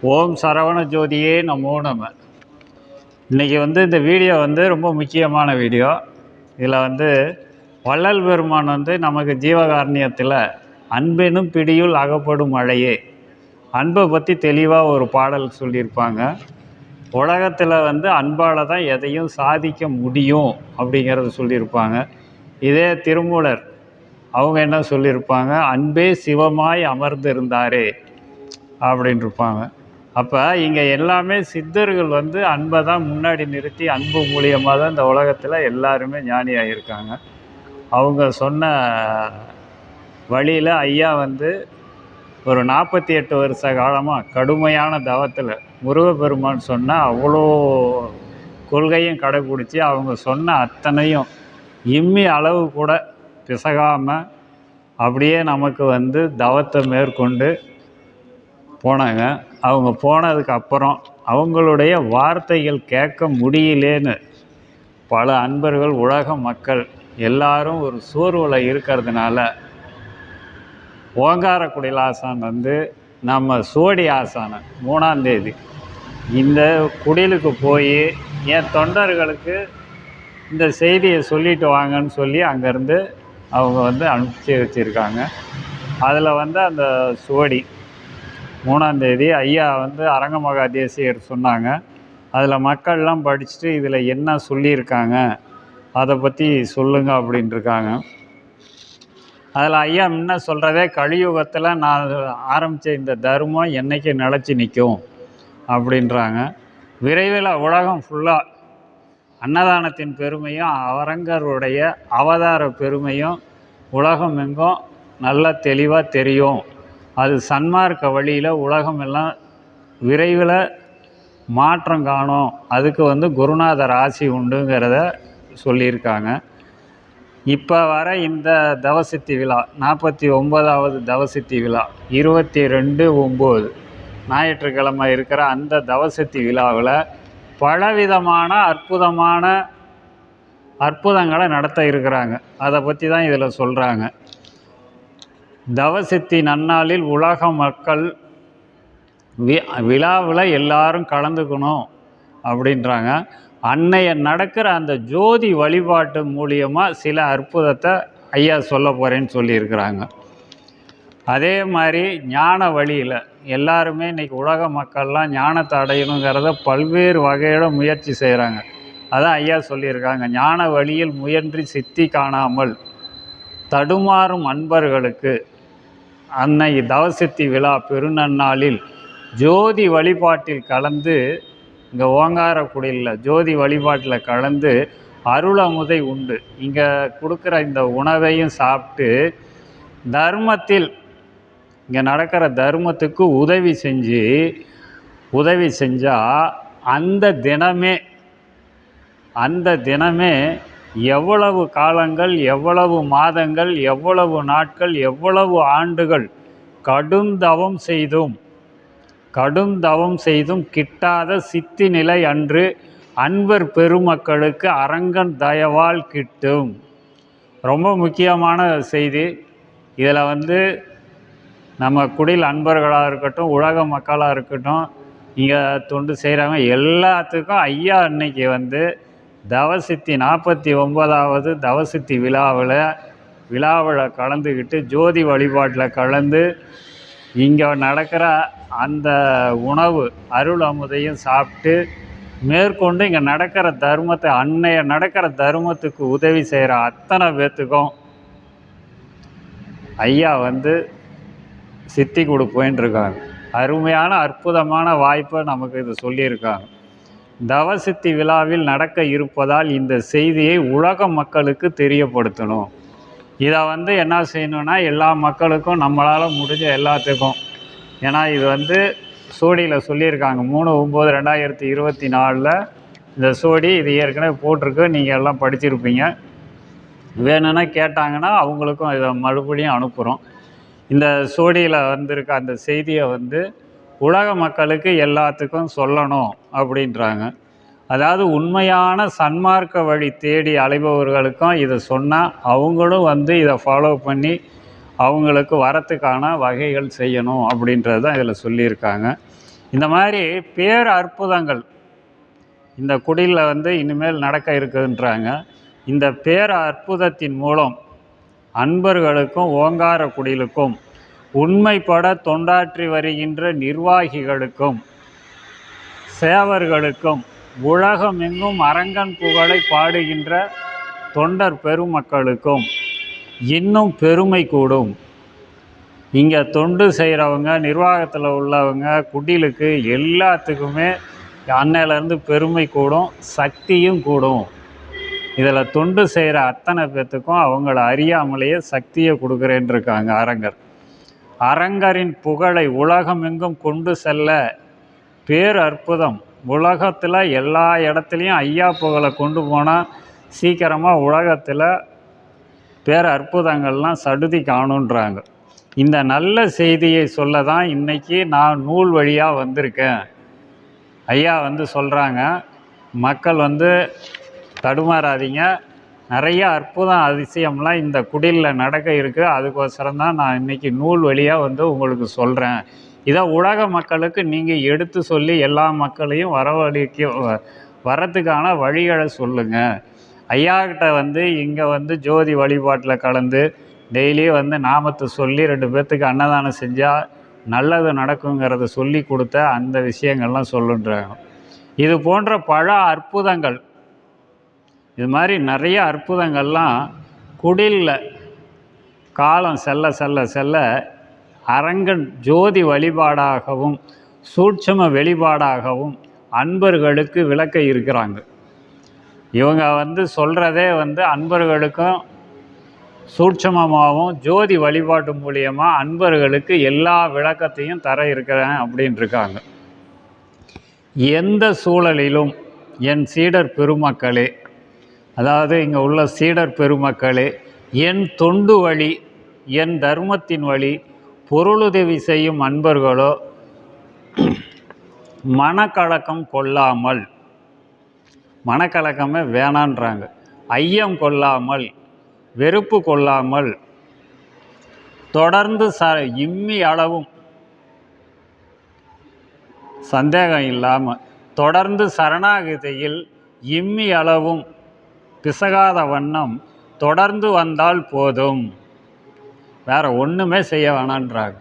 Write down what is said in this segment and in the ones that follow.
ஓம் சரவண ஜோதியே நமோ நம. இன்றைக்கி வந்து இந்த வீடியோ வந்து ரொம்ப முக்கியமான வீடியோ. இதில் வந்து வள்ளல் பெருமான் வந்து நமக்கு ஜீவகாரணியத்தில் அன்பெனும் பிடியுள் அகப்படும் மழையே. அன்பை பற்றி தெளிவாக ஒரு பாடல் சொல்லியிருப்பாங்க. உலகத்தில் வந்து அன்பால் தான் எதையும் சாதிக்க முடியும் அப்படிங்கிறத சொல்லியிருப்பாங்க. இதே திருமூலர். அவங்க என்ன சொல்லியிருப்பாங்க? அன்பே சிவமாய் அமர்ந்திருந்தாரே. அப்படின்னு இருப்பாங்க அப்போ இங்கே எல்லாமே சித்தர்கள் வந்து அன்பை தான் முன்னாடி நிறுத்தி அன்பு மூலியமாக தான் இந்த உலகத்தில் எல்லாருமே ஞானியாக இருக்காங்க அவங்க சொன்ன வழியில் ஐயா வந்து ஒரு நாற்பத்தி எட்டு வருஷ காலமாக கடுமையான தவத்தில் முருகப்பெருமான் சொன்ன அவ்வளோ கொள்கையும் கடைப்பிடிச்சி அவங்க சொன்ன அத்தனையும் இம்மி அளவு கூட பிசகாமல் அப்படியே நமக்கு வந்து தவத்தை மேற்கொண்டு போனாங்க. அவங்க போனதுக்கு அப்புறம் அவங்களுடைய வார்த்தைகள் கேட்க முடியலேன்னு பல அன்பர்கள் உலக மக்கள் எல்லாரும் ஒரு சோர்வில் இருக்கிறதுனால ஓங்கார குடிலாசான் வந்து நம்ம சோடி ஆசானம் மூணாந்தேதி இந்த குடிலுக்கு போய் என் தொண்டர்களுக்கு இந்த செய்தியை சொல்லிட்டு வாங்கன்னு சொல்லி அங்கேருந்து அவங்க வந்து அனுப்பிச்சி வச்சுருக்காங்க. அதில் வந்து அந்த சுவடி மூணாந்தேதி ஐயா வந்து அரங்கமகா தேசியர் சொன்னாங்க. அதில் மக்கள்லாம் படிச்சுட்டு இதில் என்ன சொல்லியிருக்காங்க அதை பற்றி சொல்லுங்க அப்படின்ட்டுருக்காங்க அதில் ஐயா முன்ன சொல்கிறதே கலியுகத்தில் நான் ஆரம்பித்த இந்த தர்மம் என்றைக்கு நிலச்சி நிற்கும் அப்படின்றாங்க. விரைவில் உலகம் ஃபுல்லாக அன்னதானத்தின் பெருமையும் அவரங்கருடைய அவதார பெருமையும் உலகம் எங்கும் நல்லா தெளிவாக தெரியும். அது சன்மார்க்க வழியில் உலகம் எல்லாம் விரைவில் மாற்றம் காணும். அதுக்கு வந்து குருநாதர் ஆசி உண்டுங்கிறத சொல்லியிருக்காங்க. இப்போ வர இந்த தவசித்தி விழா நாற்பத்தி ஒன்பதாவது தவசித்தி விழா இருபத்தி ரெண்டு ஒம்பது ஞாயிற்றுக்கிழமை இருக்கிற அந்த தவசித்தி விழாவில் பலவிதமான அற்புதமான அற்புதங்களை நடத்த இருக்கிறாங்க. அதை பற்றி தான் இதில் சொல்கிறாங்க தவசித்தி நன்னாளில் உலக மக்கள் வி விழாவில் எல்லாரும் கலந்துக்கணும் அப்படின்றாங்க. அன்னைய நடக்கிற அந்த ஜோதி வழிபாட்டு மூலியமாக சில அற்புதத்தை ஐயா சொல்ல போகிறேன்னு சொல்லியிருக்கிறாங்க. அதே மாதிரி ஞான வழியில் எல்லாருமே இன்றைக்கி உலக மக்கள்லாம் ஞானத்தை அடையணுங்கிறத பல்வேறு வகையோட முயற்சி செய்கிறாங்க அதான் ஐயா சொல்லியிருக்காங்க. ஞான வழியில் முயன்றி சித்தி காணாமல் தடுமாறும் அன்பர்களுக்கு அன்னை தவசித்தி விழா பெருநன்னாளில் ஜோதி வழிபாட்டில் கலந்து இங்கே ஓங்காரக்குடியில் ஜோதி வழிபாட்டில் கலந்து அருளமுதை உண்டு. இங்கே கொடுக்குற இந்த உணவையும் சாப்பிட்டு தர்மத்தில் இங்கே நடக்கிற தர்மத்துக்கு உதவி செஞ்சு உதவி செஞ்சால் அந்த தினமே அந்த தினமே எவ்வளவு காலங்கள் எவ்வளவு மாதங்கள் எவ்வளவு நாட்கள் எவ்வளவு ஆண்டுகள் கடும் தவம் செய்தும் கடும் தவம் செய்தும் கிட்டாத சித்தி நிலை அன்று அன்பர் பெருமக்களுக்கு அரங்கன் தயவால் கிட்டும். ரொம்ப முக்கியமான செய்தி. இதில் வந்து நம்ம குடில் அன்பர்களாக இருக்கட்டும் உலக மக்களாக இருக்கட்டும் இங்கே தொண்டு செய்கிறவங்க எல்லாத்துக்கும் ஐயா அன்னைக்கு வந்து தவசித்தி நாற்பத்தி ஒன்பதாவது தவசித்தி விழாவில் விழாவில் கலந்துக்கிட்டு ஜோதி வழிபாட்டில் கலந்து இங்கே நடக்கிற அந்த உணவு அருள் அமுதையும் சாப்பிட்டு மேற்கொண்டு இங்கே நடக்கிற தர்மத்தை அன்னைய நடக்கிற தர்மத்துக்கு உதவி செய்கிற அத்தனை பேர்த்துக்கும் ஐயா வந்து சித்தி கொடுப்பேன் இருக்காங்க அருமையான அற்புதமான வாய்ப்பை நமக்கு இது சொல்லியிருக்காங்க. தவசித்தி விழாவில் நடக்க இருப்பதால் இந்த செய்தியை உலக மக்களுக்கு தெரியப்படுத்தணும். இதை வந்து என்ன செய்யணும்னா எல்லா மக்களுக்கும் நம்மளால் முடிஞ்ச எல்லாத்துக்கும். ஏன்னா இது வந்து சோடியில் சொல்லியிருக்காங்க. மூணு ஒம்பது ரெண்டாயிரத்தி இருபத்தி நாலில் இந்த சோடி இது ஏற்கனவே போட்டிருக்கு. நீங்கள் எல்லாம் படிச்சிருப்பீங்க. வேணும்னா கேட்டாங்கன்னா அவங்களுக்கும் இதை மறுபடியும் அனுப்புகிறோம் இந்த சோடியில் வந்திருக்க அந்த செய்தியை வந்து உலக மக்களுக்கு எல்லாத்துக்கும் சொல்லணும் அப்படின்றாங்க. அதாவது உண்மையான சன்மார்க்க வழி தேடி அலைபவர்களுக்கும் இதை சொன்னால் அவங்களும் வந்து இதை ஃபாலோ பண்ணி அவங்களுக்கு வரத்துக்கான வகைகள் செய்யணும் அப்படின்றது தான் இதில் சொல்லியிருக்காங்க. இந்த மாதிரி பேர் அற்புதங்கள் இந்த குடிலில் வந்து இனிமேல் நடக்க இருக்குன்றாங்க. இந்த பேர் அற்புதத்தின் மூலம் அன்பர்களுக்கும் ஓங்கார குடிலுக்கும் உண்மைப்பட தொண்டாற்றி வருகின்ற நிர்வாகிகளுக்கும் சேவர்களுக்கும் உலகமெங்கும் அரங்கன் புகழை பாடுகின்ற தொண்டர் பெருமக்களுக்கும் இன்னும் பெருமை கூடும். இங்கே தொண்டு செய்கிறவங்க நிர்வாகத்தில் உள்ளவங்க குடிலுக்கு எல்லாத்துக்குமே அன்னையிலேருந்து பெருமை கூடும் சக்தியும் கூடும். இதில் தொண்டு செய்கிற அத்தனை பேர்த்துக்கும் அவங்கள அறியாமலேயே சக்தியை கொடுக்குறேன்னு இருக்காங்க அரங்கர். அரங்கரின் புகழை உலகமெங்கும் கொண்டு செல்ல பேர் அற்புதம் உலகத்தில் எல்லா இடத்துலையும் ஐயா புகழை கொண்டு போனால் சீக்கிரமாக உலகத்தில் பேர் அற்புதங்கள்லாம் சடுதி காணுன்றாங்க. இந்த நல்ல செய்தியை சொல்ல தான் இன்றைக்கி நான் நூல் வழியாக வந்திருக்கேன். ஐயா வந்து சொல்கிறாங்க மக்கள் வந்து தடுமாறாதீங்க. நிறைய அற்புதம் அதிசயம்லாம் இந்த குடிலில் நடக்க இருக்குது அதுக்கோசரம் தான் நான் இன்றைக்கி நூல் வழியாக வந்து உங்களுக்கு சொல்கிறேன் இதை உலக மக்களுக்கு நீங்கள் எடுத்து சொல்லி எல்லா மக்களையும் வரவழிக்க வ- வரத்துக்கான வழிகளை சொல்லுங்கள் ஐயா கிட்ட வந்து இங்கே வந்து ஜோதி வழிபாட்டில் கலந்து டெய்லியும் வந்து நாமத்தை சொல்லி ரெண்டு பேர்த்துக்கு அன்னதானம் செஞ்சால் நல்லது நடக்குங்கிறத சொல்லி கொடுத்த அந்த விஷயங்கள்லாம் சொல்லுன்றாங்க. இது போன்ற பல அற்புதங்கள் இது மாதிரி நிறைய அற்புதங்கள்லாம் குடிலில் காலம் செல்ல செல்ல செல்ல அரங்கன் ஜோதி வழிபாடாகவும் சூட்சம வெளிப்பாடாகவும் அன்பர்களுக்கு விளக்க இருக்கிறாங்க. இவங்க வந்து சொல்கிறதே வந்து அன்பர்களுக்கும் சூட்சமமாகவும் ஜோதி வழிபாட்டு மூலியமாக அன்பர்களுக்கு எல்லா விளக்கத்தையும் தர இருக்கிறேன் அப்படின் இருக்காங்க. எந்த சூழலிலும் என் சீடர் பெருமக்களே அதாவது இங்கே உள்ள சீடர் பெருமக்களே என் தொண்டு வழி என் தர்மத்தின் வழி பொருளுதவி செய்யும் அன்பர்களோ மனக்கலக்கம் கொள்ளாமல் மனக்கலக்கமே வேணான்றாங்க. ஐயம் கொள்ளாமல் வெறுப்பு கொள்ளாமல் தொடர்ந்து ச இம்மி அளவும் சந்தேகம் இல்லாமல் தொடர்ந்து சரணாகதியில் இம்மி அளவும் பிசகாத வண்ணம் தொடர்ந்து வந்தால் போதும். வேற ஒன்றுமே செய்ய வேணான்றாங்க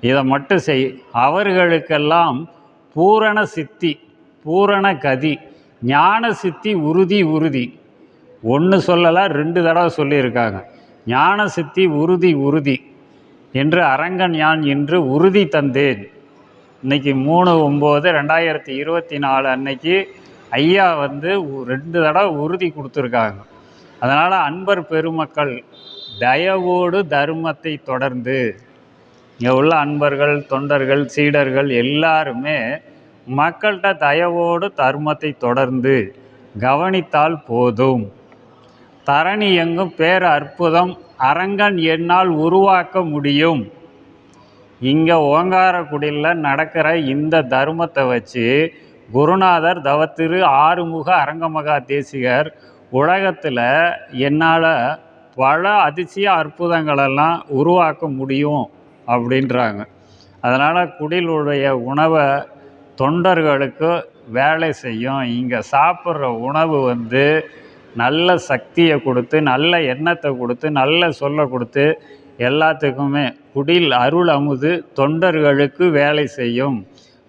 இதை மட்டும் செய். அவர்களுக்கெல்லாம் பூரண சித்தி பூரண கதி ஞான சித்தி உறுதி உறுதி. ஒன்று சொல்லலை ரெண்டு தடவை சொல்லியிருக்காங்க. ஞான சித்தி உறுதி உறுதி. என்று அரங்கன் யான் என்று உறுதி தந்தேன். இன்னைக்கு மூணு ஒம்பது ரெண்டாயிரத்தி இருபத்தி நாலு அன்னைக்கு ஐயா வந்து ரெண்டு தடவை உறுதி கொடுத்துருக்காங்க. அதனால் அன்பர் பெருமக்கள் தயவோடு தர்மத்தை தொடர்ந்து இங்கே உள்ள அன்பர்கள் தொண்டர்கள் சீடர்கள் எல்லாருமே மக்கள்கிட்ட தயவோடு தர்மத்தை தொடர்ந்து கவனித்தால் போதும். தரணி எங்கும் பேர் அற்புதம் அரங்கன் என்னால் உருவாக்க முடியும். இங்கே ஓங்காரக்குடியில் நடக்கிற இந்த தர்மத்தை வச்சு குருநாதர் தவத்திரு ஆறுமுக அரங்கமகா தேசிகர். உலகத்தில் என்னால் பல அதிசய அற்புதங்களெல்லாம் உருவாக்க முடியும் அப்படின்றாங்க. அதனால் குடிலுடைய உணவை தொண்டர்களுக்கு வேலை செய்யும். இங்கே சாப்பிட்ற உணவு வந்து நல்ல சக்தியை கொடுத்து நல்ல எண்ணத்தை கொடுத்து நல்ல சொல்ல கொடுத்து எல்லாத்துக்குமே குடில் அருள் அமுது தொண்டர்களுக்கு வேலை செய்யும்.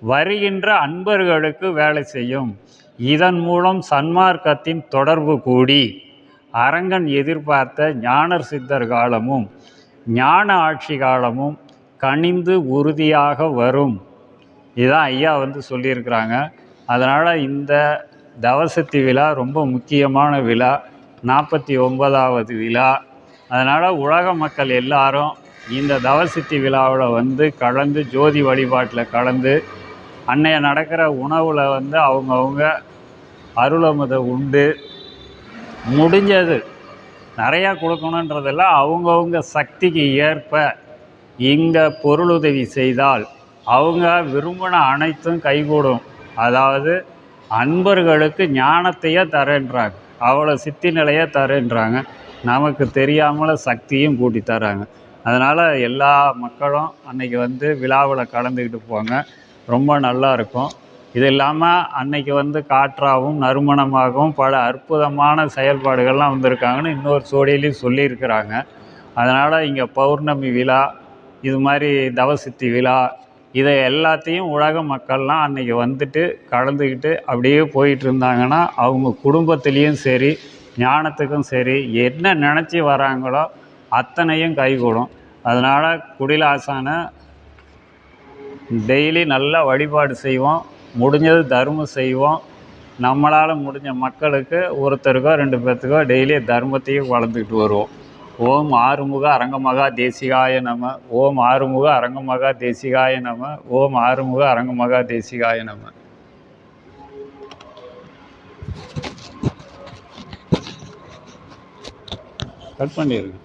வருகின்ற அன்பர்களுக்கு வேலை செய்யும். இதன் மூலம் சன்மார்க்கத்தின் தொடர்பு கூடி அரங்கன் எதிர்பார்த்த ஞானர் சித்தர் காலமும் ஞான ஆட்சி காலமும் கனிந்து உறுதியாக வரும். இதான் ஐயா வந்து சொல்லியிருக்கிறாங்க. அதனால் இந்த தவசத்தி விழா ரொம்ப முக்கியமான விழா. நாற்பத்தி ஒன்பதாவது விழா. அதனால் உலக மக்கள் எல்லாரும் இந்த தவசித்தி விழாவில் வந்து கலந்து ஜோதி வழிபாட்டில் கலந்து அன்னைய நடக்கிற உணவில் வந்து அவங்கவுங்க அருளமுதை உண்டு. முடிஞ்சது. நிறையா கொடுக்கணுன்றதெல்லாம் அவங்கவுங்க சக்திக்கு ஏற்ப இங்கே பொருளுதவி செய்தால் அவங்க விரும்பின அனைத்தும் கைகூடும். அதாவது அன்பர்களுக்கு ஞானத்தையே தரேன்றாங்க. அவ்வளோ சித்தி நிலையை தரேன்றாங்க. நமக்கு தெரியாமல் சக்தியும் கூட்டி தராங்க. அதனால் எல்லா மக்களும் அன்னைக்கு வந்து விழாவில் கலந்துக்கிட்டு போங்க. ரொம்ப நல்லா இருக்கும். இது இல்லாமல் அன்னைக்கு வந்து காற்றாகவும் நறுமணமாகவும் பல அற்புதமான செயல்பாடுகள்லாம் வந்திருக்காங்கன்னு இன்னொரு சோடியிலையும் சொல்லியிருக்கிறாங்க. அதனால் இங்கே பௌர்ணமி விழா இது மாதிரி தவசித்தி விழா இதை எல்லாத்தையும் உலக மக்கள்லாம் அன்னைக்கு வந்துட்டு கலந்துக்கிட்டு அப்படியே போயிட்டு இருந்தாங்கன்னா அவங்க குடும்பத்துலேயும் சரி ஞானத்துக்கும் சரி என்ன நினச்சி வராங்களோ அத்தனையும் கைகூடும். அதனால் குடிலாசான டெய்லி நல்லா வழிபாடு செய்வோம். முடிஞ்சது தர்மம் செய்வோம். நம்மளால் முடிஞ்ச மக்களுக்கு ஒருத்தருக்கோ ரெண்டு பேர்த்துக்கோ டெய்லி தர்மத்தையும் வளர்ந்துக்கிட்டு வருவோம். ஓம் ஆறுமுக அரங்கமகா தேசிகாய நம. ஓம் ஆறுமுக அரங்கமகா தேசிகாய நம. ஓம் ஆறுமுக அரங்கமகா தேசிகாய நம. கட் பண்ணிடுங்க